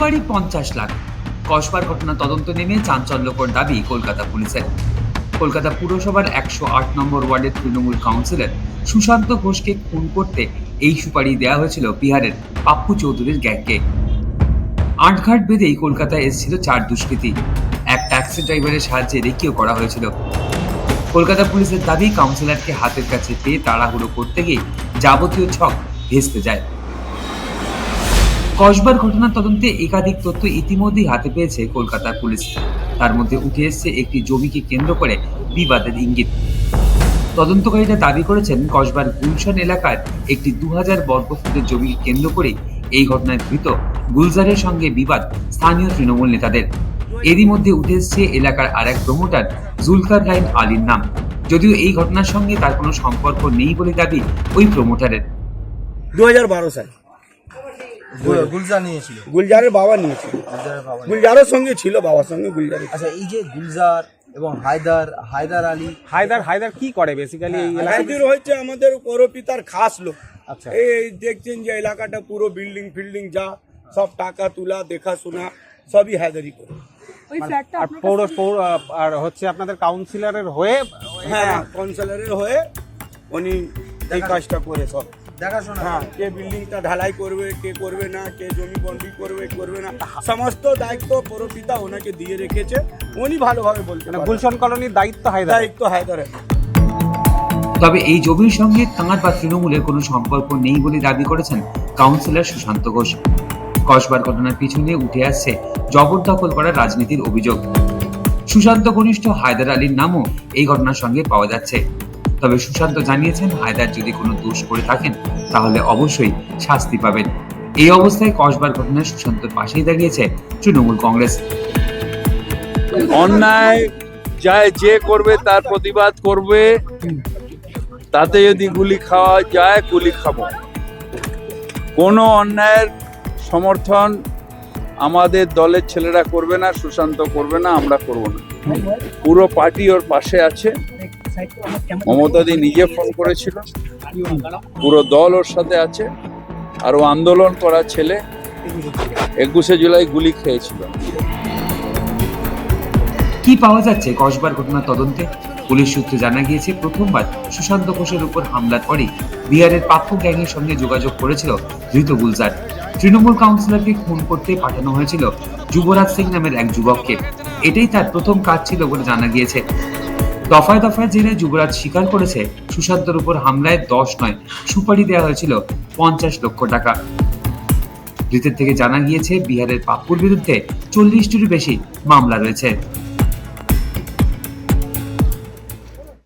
সুপারি পঞ্চাশ লাখ। কসবার ঘটনা তদন্ত নেমে চাঞ্চল্যকর দাবি কলকাতা পুলিশের। কলকাতা পুরসভার একশো আট নম্বর ওয়ার্ডের তৃণমূল কাউন্সিলর সুশান্ত ঘোষকে খুন করতে এই সুপারি দেওয়া হয়েছিল বিহারের পাপ্পু চৌধুরীর গ্যাংকে। আটঘাট বেঁধেই কলকাতায় এসেছিল চার দুষ্কৃতী। এক ট্যাক্সি ড্রাইভারের সাহায্যে রেকিও করা হয়েছিল। কলকাতা পুলিশের দাবি, কাউন্সিলরকে হাতের কাছে পেয়ে তাড়াহুড়ো করতে গিয়ে যাবতীয় ছক ভেস্তে যায়। কসবার ঘটনার তদন্তে একাধিক তথ্য ইতিমধ্যেই হাতে পেয়েছে কলকাতার পুলিশ। তার মধ্যে উঠে এসেছে একটি জমিকে কেন্দ্র করে বিবাদের ইঙ্গিত। তদন্তকারীরা দাবি করেছেন, কসবার গুলশান এলাকার একটি দু হাজার বর্গফুটের জমিকে কেন্দ্র করে এই ঘটনায় ধৃত গুলজারের সঙ্গে বিবাদ স্থানীয় তৃণমূল নেতাদের। এরই মধ্যে উঠে এসেছে এলাকার আরেক প্রমোটার জুলকার গাইন আলীর নাম। যদিও এই ঘটনার সঙ্গে তার কোনো সম্পর্ক নেই বলে দাবি ওই প্রমোটারের। দু হাজার বারো সালে। গুলজার নিয়েছিল গুলজারের বাবা নিয়েছিল। গুলজারের বাবা গুলজারের সঙ্গে ছিল বাবার সঙ্গে গুলজারের আচ্ছা এই যে গুলজার এবং হায়দার হায়দার আলী। হায়দার হায়দার কি করে বেসিক্যালি এই হচ্ছে আমাদের পরপিতার খাস লোক। আচ্ছা। এই দেখছেন যে এলাকাটা পুরো বিল্ডিং ফিল্ডিং যা সব টাকা তোলা দেখাশোনা সবই হায়দারি করে। আর পৌর পৌর আর হচ্ছে আপনাদের কাউন্সিলরের হয়ে হ্যাঁ কাউন্সিলরের হয়ে উনি এই কাজটা করে সব। দেখাশোনা হ্যাঁ কে বিল্ডিংটা ঢালাই করবে কে করবে না কে জমি বন্দি করবে করবে না সমস্ত দায়িত্ব পরপিতা ওনাকে দিয়ে রেখেছে। উনি ভালোভাবে বলতে মানে। গুলশন কলোনির দায়িত্ব হায়দার দায়িত্ব হায়দারের। তবে এই জমির সঙ্গে তাঁর বা তৃণমূলের কোনো সম্পর্ক নেই বলে দাবি করেছেন কাউন্সিলর সুশান্ত ঘোষ। কসবার ঘটনার পিছনে উঠে আসছে জবরদখল করার রাজনীতির অভিযোগ। সুশান্ত ঘনিষ্ঠ হায়দার আলীর নামও এই ঘটনার সঙ্গে পাওয়া যাচ্ছে। তবে সুশান্ত জানিয়েছেন, হায়দার যদি কোনো দোষ করে থাকেন, তাহলে অবশ্যই শাস্তি পাবেন। এই অবস্থায় কসবার ঘটনায় সুশান্তর পাশেই দাঁড়িয়েছে তৃণমূল কংগ্রেস। অন্যায় যায় যে করবে, তার প্রতিবাদ করবে। তাতে যদি গুলি খাওয়া যায়, গুলি খাব। কোনো অন্যায়ের সমর্থন আমাদের দলের ছেলেরা করবে না, সুশান্ত করবে না, আমরা করব না। পুরো পার্টি ওর পাশে আছে। মমতাদি নিজে ফোন করেছিল। পুরো দল ওর সাথে আছে। আর ও আন্দোলন করা ছেলে একুশে জুলাই গুলি খেয়েছিল। কি পাওয়া যাচ্ছে কসবার ঘটনা তদন্তে? পুলিশ সূত্রে জানা গিয়েছে, প্রথমবার সুশান্ত ঘোষের উপর হামলার পরে বিহারের পাপ্পু গ্যাংয়ের সঙ্গে যোগাযোগ করেছিল ধৃত গুলজার। তৃণমূল কাউন্সিলরকে খুন করতে পাঠানো হয়েছিল যুবরাজ সিং নামের এক যুবককে। এটাই তার প্রথম কাজ ছিল বলে জানা গিয়েছে। দফায় দফায় জেনে যুবরাজ স্বীকার করেছে সুশান্তর উপর হামলায় দশ নয়। সুপারি দেওয়া হয়েছিল পঞ্চাশ লক্ষ টাকা। ধৃতের থেকে জানা গিয়েছে, বিহারের পাপ্পুর বিরুদ্ধে চল্লিশটির বেশি মামলা রয়েছে।